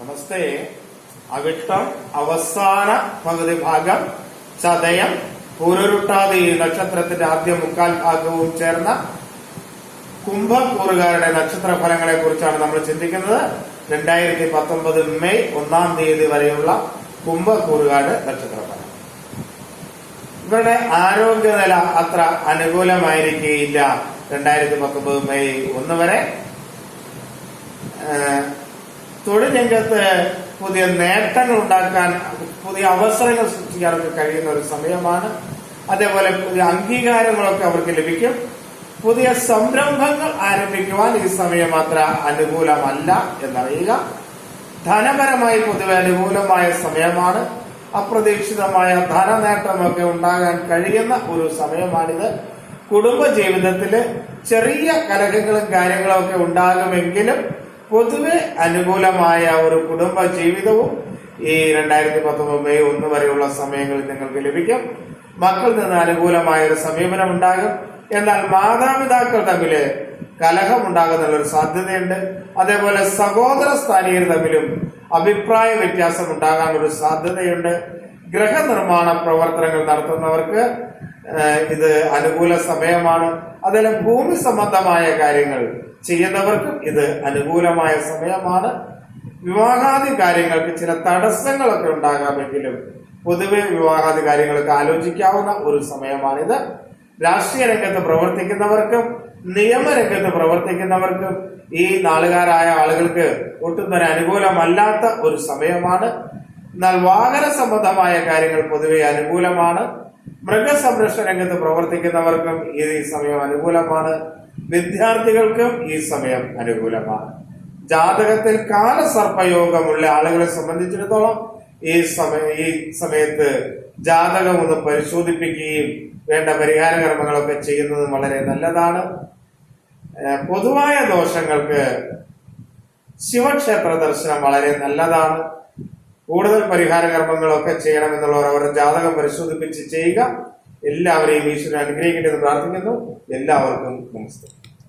നമസ്തേ. അവിട്ടം അവസാന പകുതി ഭാഗം ചതയം പൂരുരുട്ടാതി നക്ഷത്രത്തിന്റെ ആദ്യ മുക്കാൽ ഭാഗവും ചേർന്ന കുംഭക്കൂറുകാരുടെ നക്ഷത്ര ഫലങ്ങളെ കുറിച്ചാണ് നമ്മൾ ചിന്തിക്കുന്നത്. രണ്ടായിരത്തി പത്തൊമ്പത് മെയ് ഒന്നാം തീയതി വരെയുള്ള കുംഭക്കൂറുകാരുടെ നക്ഷത്ര ഫലം ഇവരുടെ ആരോഗ്യനില അത്ര അനുകൂലമായിരിക്കുകയില്ല. രണ്ടായിരത്തി പത്തൊമ്പത് മെയ് ഒന്ന് വരെ. തൊഴിൽ രംഗത്ത് പുതിയ നേട്ടങ്ങൾ ഉണ്ടാക്കാൻ പുതിയ അവസരങ്ങൾ സൃഷ്ടിക്കാൻ അവർക്ക് കഴിയുന്ന ഒരു സമയമാണ്. അതേപോലെ പുതിയ അംഗീകാരങ്ങളൊക്കെ അവർക്ക് ലഭിക്കും. പുതിയ സംരംഭങ്ങൾ ആരംഭിക്കുവാൻ ഈ സമയം അത്ര അനുകൂലമല്ല എന്നറിയുക. ധനപരമായി പൊതുവെ അനുകൂലമായ സമയമാണ്. അപ്രതീക്ഷിതമായ ധനനേട്ടമൊക്കെ ഉണ്ടാകാൻ കഴിയുന്ന ഒരു സമയമാണിത്. കുടുംബ ജീവിതത്തിൽ ചെറിയ കലഹങ്ങളും കാര്യങ്ങളും ഒക്കെ ഉണ്ടാകുമെങ്കിലും പൊതുവെ അനുകൂലമായ ഒരു കുടുംബ ജീവിതവും ഈ രണ്ടായിരത്തി പത്തൊമ്പത് മെയ് ഒന്ന് വരെയുള്ള സമയങ്ങളിൽ നിങ്ങൾക്ക് ലഭിക്കും. മക്കളിൽ നിന്ന് അനുകൂലമായ ഒരു സമീപനം ഉണ്ടാകും. എന്നാൽ മാതാപിതാക്കൾ തമ്മിൽ കലഹം ഉണ്ടാകുന്ന ഒരു സാധ്യതയുണ്ട്. അതേപോലെ സഹോദര സ്ഥാനീയർ തമ്മിലും അഭിപ്രായ വ്യത്യാസം ഉണ്ടാകാൻ ഒരു സാധ്യതയുണ്ട്. ഗ്രഹനിർമ്മാണ പ്രവർത്തനങ്ങൾ നടത്തുന്നവർക്ക് ഇത് അനുകൂല സമയമാണ്. അതേപോലെ ഭൂമി സംബന്ധമായ കാര്യങ്ങൾ ചെയ്യുന്നവർക്കും ഇത് അനുകൂലമായ സമയമാണ്. വിവാഹാദി കാര്യങ്ങൾക്ക് ചില തടസ്സങ്ങളൊക്കെ ഉണ്ടാകാമെങ്കിലും പൊതുവെ വിവാഹാദി കാര്യങ്ങൾക്ക് ആലോചിക്കാവുന്ന ഒരു സമയമാണിത്. രാഷ്ട്രീയ രംഗത്ത് പ്രവർത്തിക്കുന്നവർക്കും നിയമരംഗത്ത് പ്രവർത്തിക്കുന്നവർക്ക് ഈ നാളുകാരായ ആളുകൾക്ക് ഒട്ടും തന്നെ അനുകൂലമല്ലാത്ത ഒരു സമയമാണ്. എന്നാൽ വാഹന സംബന്ധമായ കാര്യങ്ങൾ പൊതുവെ അനുകൂലമാണ്. മൃഗസംരക്ഷണ രംഗത്ത് പ്രവർത്തിക്കുന്നവർക്കും ഈ സമയം അനുകൂലമാണ്. വിദ്യാർത്ഥികൾക്കും ഈ സമയം അനുകൂലമാണ്. ജാതകത്തിൽ കാലസർപ്പയോഗമുള്ള ആളുകളെ സംബന്ധിച്ചിടത്തോളം ഈ സമയ ഈ സമയത്ത് ജാതകം ഒന്ന് പരിശോധിപ്പിക്കുകയും വേണ്ട പരിഹാര കർമ്മങ്ങളൊക്കെ ചെയ്യുന്നതും വളരെ നല്ലതാണ്. പൊതുവായ ദോഷങ്ങൾക്ക് ശിവക്ഷേത്ര ദർശനം വളരെ നല്ലതാണ്. കൂടുതൽ പരിഹാര കർമ്മങ്ങളൊക്കെ ചെയ്യണമെന്നുള്ളവർ അവരുടെ ജാതകം പരിശോധിപ്പിച്ച് ചെയ്യുക. എല്ലാവരെയും ഈശ്വരൻ അനുഗ്രഹിക്കട്ടെ എന്ന് പ്രാർത്ഥിക്കുന്നു. എല്ലാവർക്കും നമസ്കാരം